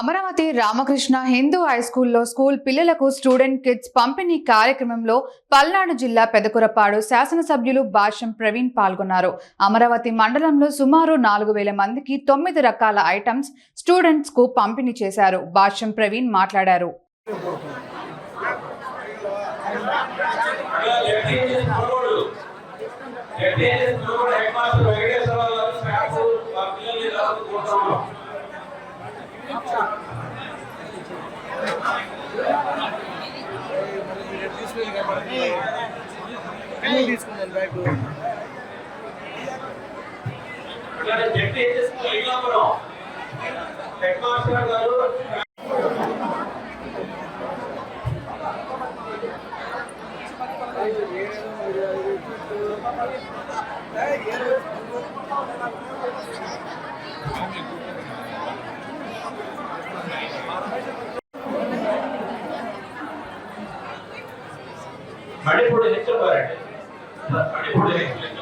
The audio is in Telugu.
అమరావతి రామకృష్ణ హిందూ హై స్కూల్లో స్కూల్ పిల్లలకు స్టూడెంట్ కిడ్స్ పంపిణీ కార్యక్రమంలో పల్నాడు జిల్లా పెదకురపాడు శాసనసభ్యులు భాష్యం ప్రవీణ్ పాల్గొన్నారు అమరావతి మండలంలో సుమారు నాలుగు వేల మందికి తొమ్మిది రకాల ఐటమ్స్ స్టూడెంట్స్కు పంపిణీ చేశారు భాష్యం ప్రవీణ్ మాట్లాడారు తీసుకున్నాను బ్యాగ్ హెడ్ మాస్టర్ గారు మణిపూడి హెచ్చర్ గారండి మణిపూడి హెచ్చర్